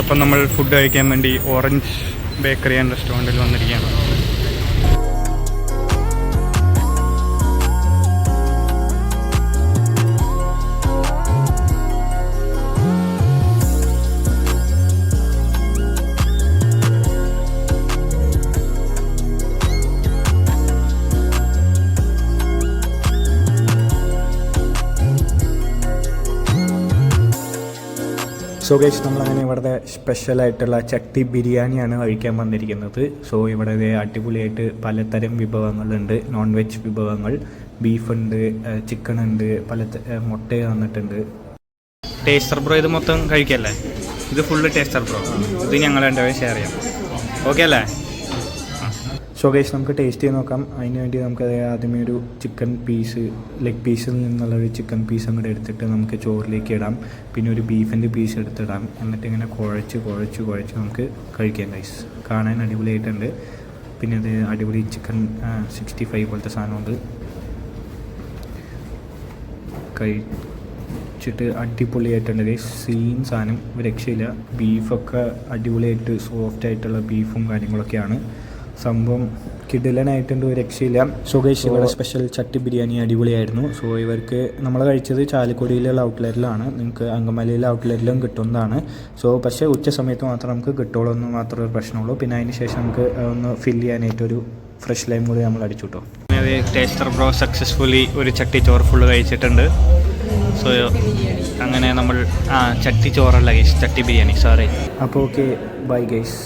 അപ്പം നമ്മൾ ഫുഡ് കഴിക്കാൻ വേണ്ടി ഓറഞ്ച് ബേക്കറി ആൻഡ് റെസ്റ്റോറന്റിൽ വന്നിരിക്കുകയാണ്. സോ ഗൈസ് നമ്മളങ്ങനെ ഇവിടുത്തെ സ്പെഷ്യലായിട്ടുള്ള ചട്ടി ബിരിയാണിയാണ് കഴിക്കാൻ വന്നിരിക്കുന്നത്. സോ ഇവിടെ അടിപൊളിയായിട്ട് പലതരം വിഭവങ്ങളുണ്ട്. നോൺ വെജ് വിഭവങ്ങൾ ബീഫുണ്ട് ചിക്കൻ ഉണ്ട് പല മുട്ട തന്നിട്ടുണ്ട്. ടേസ്റ്റർ ബ്രോ ഇത് മൊത്തം കഴിക്കല്ലേ? ഇത് ഫുള്ള് ടേസ്റ്റർ ബ്രോ ഇത് ഞങ്ങൾ രണ്ടുപേരും ഷെയർ ചെയ്യാം. ഓക്കെ അല്ലേ? സോ നമുക്ക് ടേസ്റ്റ് ചെയ്ത് നോക്കാം. അതിന് വേണ്ടി നമുക്ക് ആദ്യമേ ഒരു ചിക്കൻ പീസ് ലെഗ് പീസിൽ നിന്നുള്ള ഒരു ചിക്കൻ പീസ് അങ്ങോട്ട് എടുത്തിട്ട് നമുക്ക് ചോറിലേക്ക് ഇടാം. പിന്നെ ഒരു ബീഫിന്റെ പീസ് എടുത്തിടാം. എന്നിട്ട് ഇങ്ങനെ കുഴച്ച് കുഴച്ച് കുഴച്ച് നമുക്ക് കഴിക്കാം ഗൈസ് കാണാൻ അടിപൊളിയായിട്ടുണ്ട്. പിന്നെ അത് അടിപൊളി ചിക്കൻ സിക്സ്റ്റി ഫൈവ് പോലത്തെ സാധനമുണ്ട് കഴിച്ചിട്ട് അടിപൊളിയായിട്ടുണ്ട് ഗൈസ് സെയിം സാധനം രക്ഷയില്ല. ബീഫൊക്കെ അടിപൊളിയായിട്ട് സോഫ്റ്റ് ആയിട്ടുള്ള ബീഫും കാര്യങ്ങളൊക്കെയാണ്. സംഭവം കിടിലനായിട്ടുണ്ട് ഒരു രക്ഷയില്ല. സോ ഇവിടെ സ്പെഷ്യൽ ചട്ടി ബിരിയാണി അടിപൊളിയായിരുന്നു. സോ ഇവർക്ക് നമ്മൾ കഴിച്ചത് ചാലക്കുടിയിലുള്ള ഔട്ട്ലെറ്റിലാണ് നിങ്ങൾക്ക് അങ്കമാലിയിലെ ഔട്ട്ലെറ്റിലും കിട്ടുന്നതാണ്. സോ പക്ഷേ ഉച്ച സമയത്ത് മാത്രം നമുക്ക് കിട്ടുള്ളൂ എന്ന് മാത്രമേ ഒരു പ്രശ്നമുള്ളൂ. പിന്നെ അതിന് ശേഷം നമുക്ക് ഒന്ന് ഫില്ല് ചെയ്യാനായിട്ടൊരു ഫ്രഷ് ലൈം കൂടി നമ്മൾ അടിച്ചു കിട്ടും ടേസ്റ്റർ ബ്രോ സക്സസ്ഫുള്ളി ഒരു ചട്ടി ചോറ് ഫുള്ള് കഴിച്ചിട്ടുണ്ട്. സോ അങ്ങനെ നമ്മൾ ആ ചട്ടി ചോറല്ല ഗൈസ് ചട്ടി ബിരിയാണി. സോറി അപ്പോൾ ഓക്കെ ബൈ ഗൈസ്